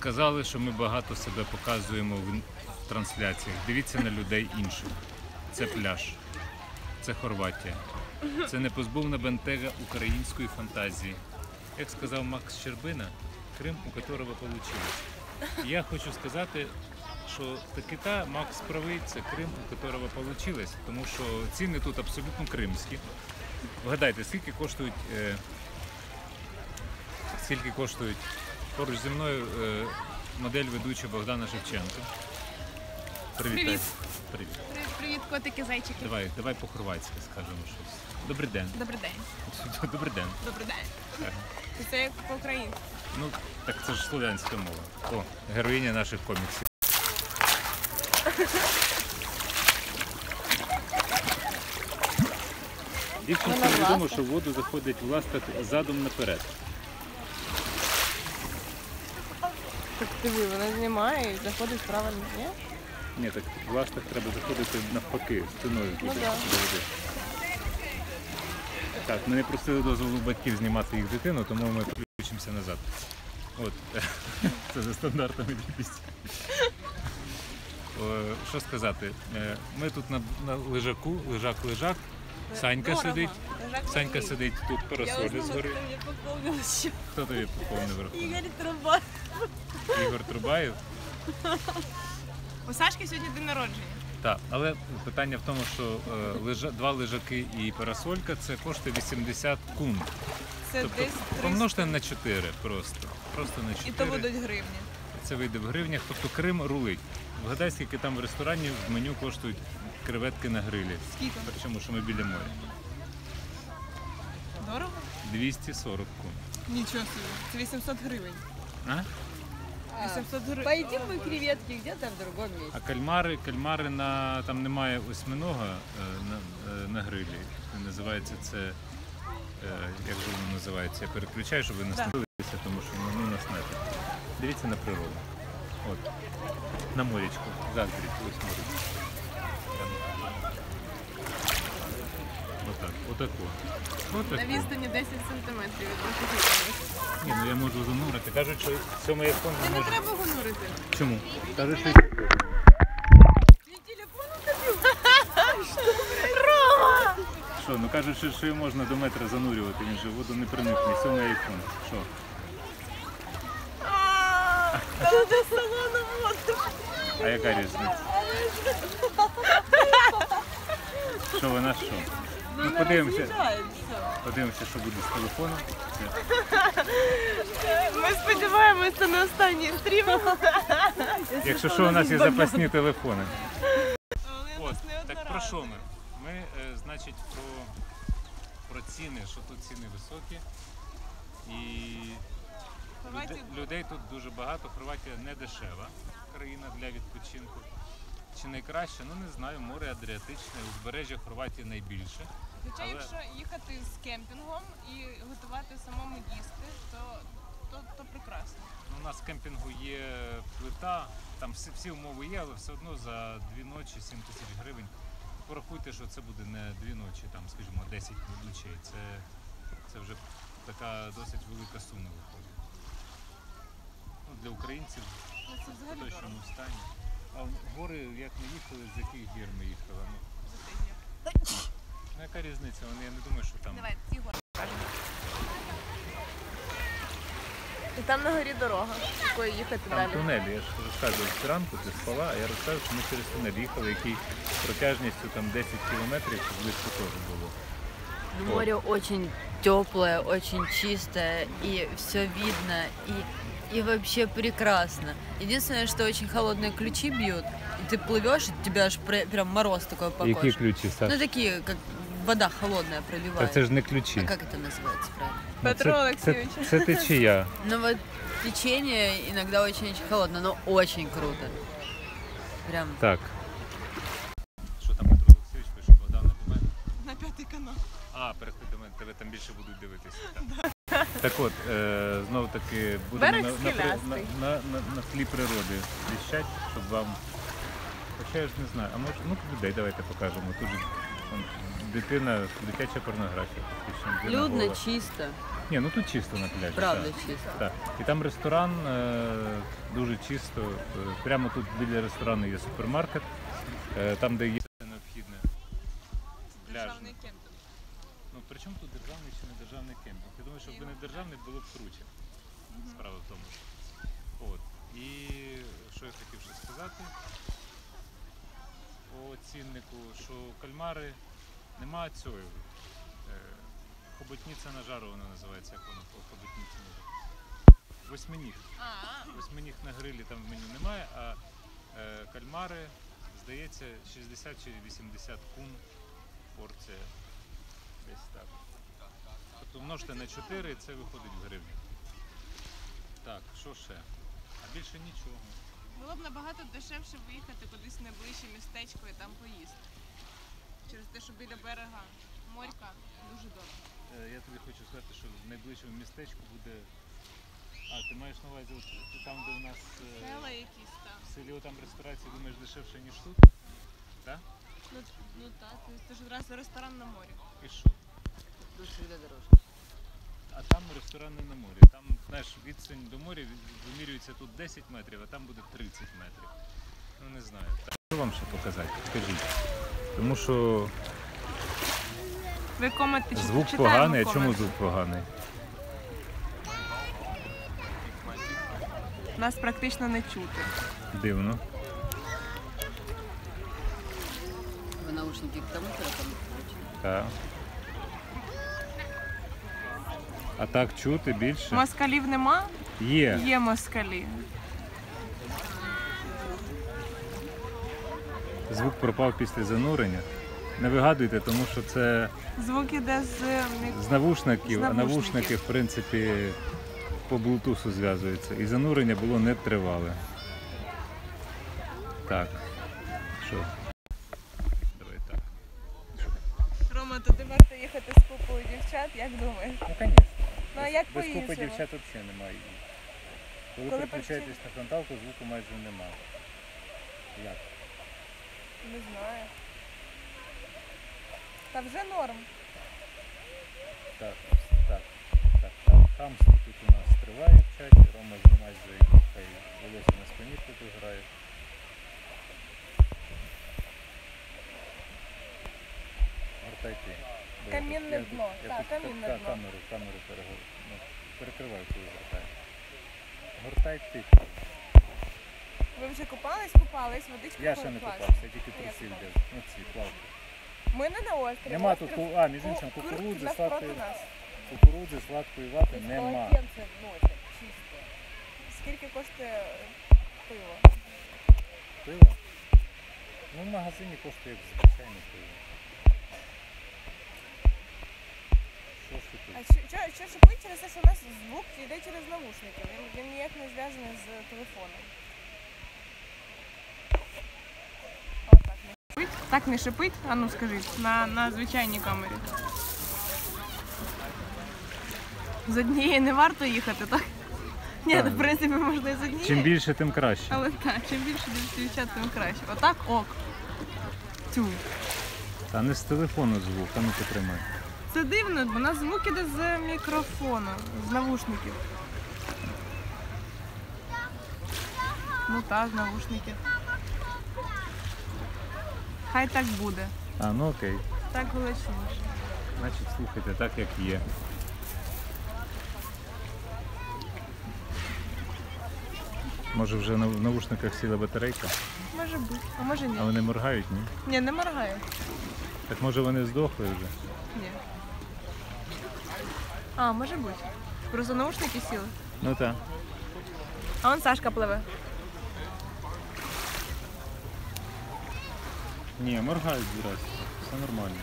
Сказали, що ми багато себе показуємо в трансляціях. Дивіться на людей інших. Це пляж, це Хорватія. Це непозбувна бентега української фантазії. Як сказав Макс Щербина, Крим, у которого. І Я хочу сказати, що таки та Макс правий, це Крим, у которого получилось, тому що ціни тут абсолютно кримські. Вгадайте, скільки коштують, е, скільки коштують поруч зі мною е, модель ведуча Богдана Шевченка. Привіт. Привіт. Привіт, привіт, котики, зайчики. Давай, давай по-хорватськи скажемо щось. Добрий день. Добрий день. Добрий день. Добрий день. Це як по-українськи. Ну, так це ж слов'янська мова. О, героїня наших коміксів. Дівчинці Вона відомо, що в воду заходить в ластах задом наперед. Так диви, вона знімає і заходить правильно, ні? Ні, так в ластах треба заходити навпаки, туди, Ну да. до води. Так, ми не просили дозволу батьків знімати їх дитину, тому ми включимося назад. От, це за стандартами дійсності. Е, Що сказати? Е, Ми тут на, на лежаку, лежак-лежак. Санька сидить. Санька сидить тут парасолі згори. я. Хто тобі поповнив рахунок? Ігор Труба. Ігор Трубаєв. У Сашки сьогодні день народження. Так, але питання в тому, що е, лежа, два лежаки і парасолька це коштує 80 кун. Це Тобто десь 300. помножте на 4 просто. Просто на 4. І то будуть гривні. Це вийде в гривнях. Тобто Крим рулить. Вгадай, скільки там в ресторані в меню коштують креветки на грилі. Скільки? Причому, що ми біля моря. Дорого? 240 кун. Нічого собі. Це 800 гривень. А? 800 гривень. Поедим мы креветки где-то в другом месте. А кальмари, кальмари на там немає осьминога е, на, е, на грилі. Називається це. е, Як же воно називається? Я переключаю, щоб ви не снилися, тому що ну, ну, нас не так. Дивіться на природу. От. На морічку. Заздріть, ось морічку. Отак, отако. На відстані 10 сантиметрів від ваших Ні, ну я можу занурити. Кажуть, що сьомий айфон не Не може. треба гонорити. Чому? Кажуть, що Що, ну кажуть, що, що його можна до метра занурювати, він же воду не проникне. Сьомий айфон. Що? А яка різниця? Що вона що? Ну подивимося, подивимося, що буде з телефоном. Ми сподіваємося на останній стрім. Якщо що, у нас є запасні телефони. От, так про що ми? Ми, е, значить, про, про ціни, що тут ціни високі. І люде- людей тут дуже багато. Хорватія не дешева країна для відпочинку. Чи найкраще? Ну не знаю, море Адріатичне, узбережжя Хорватії найбільше. Хоча Але- якщо їхати з кемпінгом і готувати самому їсти, то, то, то прекрасно. Ну, у нас в кемпінгу є плита, там всі, всі умови є, але все одно за дві ночі 7 тисяч гривень. Порахуйте, що це буде не дві ночі, там, скажімо, 10 ночей. Це, це вже така досить велика сума виходить. Ну, для українців Це в взагалі точному стані. А в гори, як ми їхали, з яких гір ми їхали? Ну, за цей гір. ну яка різниця? Вони, я не думаю, що там. Давай, ці гори. І там на горі дорога, якою їхати Там далі. тунель, я ж розказував зранку, ти спала, а я розказував, що ми через тунель їхали, який протяжністю там 10 кілометрів чи близько того було. Море очень теплое, очень чистое, и все видно, и, и вообще прекрасно. Единственное, что очень холодные ключи бьют, и ты плывешь, и тебя аж пре- прям мороз такой по Які коже. ключі, Саш? Ну такие, как вода холодная Та пробивает. це ж не ключі. А как это называется правильно? Ну, Петро це, Олексійович. Це, це течія. Ну вот течение иногда очень-очень холодно, но очень круто. Прям Так. Так, от, е, знову таки, будемо Берег на, на, при- на, скелястий. на, на, на тлі природи віщать, щоб вам. Хоча я ж не знаю, а може, ну людей давайте покажемо. Тут же Там Дитина, дитяча порнографія. фактично, дитина Людно, гола. чисто. Ні, ну тут чисто на пляжі. Правда так. чисто. Так. І там ресторан е, дуже чисто. Е, Прямо тут біля ресторану є супермаркет, е, там, де є все необхідне. Пляжне. Державний кемпінг. Ну при чому тут державний чи не державний кемпінг? Я думаю, що якби не державний, було б круче. Справа в тому. От. І що я хотів ще сказати по ціннику, що кальмари нема цього. Е, хоботниця на жару вона називається, як воно по хоботниці на жару. Восьминіг. Восьминіг на грилі там в меню немає, а е, кальмари, здається, 60 чи 80 кун порція. Десь так. Тобто множте на 4 і це виходить в гривні. Так, що ще? А більше нічого. було б набагато дешевше виїхати кудись в найближче містечко і там поїсти. Через те, що біля берега морька дуже дорого. Е, Я тобі хочу сказати, що в найближчому містечку буде. А, ти маєш на увазі от там, де у нас е, Села якісь там. в селі там ресторації, думаєш дешевше, ніж тут? Так? Ну, ну так, це ж одразу ресторан на морі. І що? Там на морі. Там, знаєш, відстань до моря вимірюється тут 10 метрів, а там буде 30 метрів. Ну не знаю. Що вам ще показати? Скажіть. Тому що Ви комете звук поганий, а чому звук поганий? Нас практично не чути. Дивно. Вы наушники к тому телефону включили? Так. А так чути більше? Москалів нема, Є. є москалі. Звук пропав після занурення. Не вигадуйте, тому що це Звук іде з з навушників, а навушники, в принципі, по блутусу зв'язуються. І занурення було не тривале. Так. Що? Давай так. Рома, туди варто їхати з купою дівчат, як думаєш? Ну, звісно. Ну а як Без купи дівчат взагалі немає. Коли, Коли переключаєтесь на фронталку, звуку майже немає. Як? Не знаю. Та вже норм. Так, так, так, так. Хамство тут у нас триває в чаті, Рома змазує хай волосся на спині тут грає. Я Камінне я тут- дно. Так, камінне дно. Камеру, камеру ну, перекриваю, коли гортаю. Гортай ти. Ви вже купались, купались, водичка Я ще не купався, я тільки труси купалась. Ну ці, плавки. Ми не на острові. Нема тут, ку- а, між іншим, кукурудзи, сладкої, нас. кукурудзи, сладкої вати нема. Полотенце носят чисто. Скільки коштує е, пиво? Пиво? Ну, в магазині коштує як звичайне пиво. Що ж А що, шипить через те, що у нас звук йде через навушники. Він, він ніяк не зв'язаний з телефоном. Так не шипить. Не? А ну скажіть, на, на звичайній камері. З однієї не варто їхати, так? Ні, Так. ну, в принципі, можна і з однієї. Чим більше, тим краще. Але так, чим більше дівчат, тим краще. Отак ок. Тю. Та не з телефону звук, а ну потримай. Це дивно, бо у нас звук іде з мікрофону, з навушників. Ну так, з навушників. Хай так буде. А, ну окей. Так гучніше. Значить, слухайте так, як є. Може вже на- в навушниках сіла батарейка, Може бути, а може ні. а вони моргають, ні? Ні, не моргає. Так може вони здохли вже? Ні. А, може бути. Просто наушники сіли. Ну так. А он Сашка пливе. Ні, моргають зараз. Все нормально.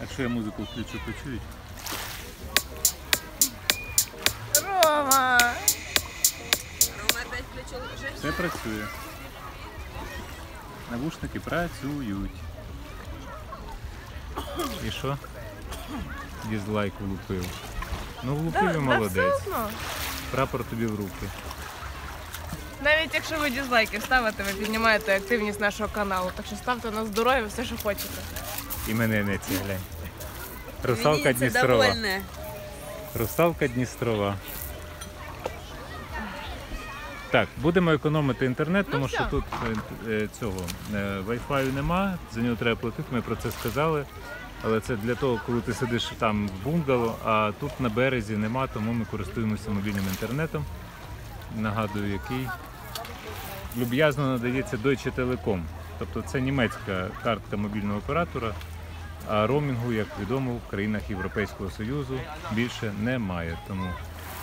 Якщо я музику включу, почують? Рома! Все працює. Навушники працюють. І що? Дізлайк влупив. Ну влупив і молодець. одно. Прапор тобі в руки. Навіть якщо ви дізлайки ставите, ви піднімаєте активність нашого каналу. Так що ставте на здоров'я все, що хочете. Іменинниці, глянь. Русалка Дністрова. Русалка Дністрова. Так, будемо економити інтернет, тому що тут е, е, цього е, Wi-Fi нема, за нього треба платити, ми про це сказали. Але це для того, коли ти сидиш там в бунгало, а тут на березі нема, тому ми користуємося мобільним інтернетом. Нагадую, який люб'язно надається Deutsche Telekom. Тобто це німецька картка мобільного оператора, а роумінгу, як відомо, в країнах Європейського Союзу більше немає. Тому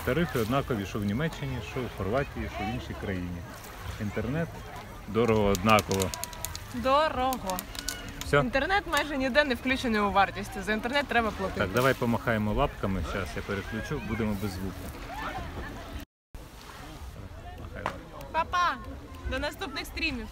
тарифи однакові, що в Німеччині, що в Хорватії, що в іншій країні. Інтернет дорого однаково. Дорого. Все. Інтернет майже ніде не включений у вартість. За інтернет треба платити. Так, давай помахаємо лапками. Зараз я переключу, будемо без звуку. Махай лапками. Па-па! До наступних стрімів.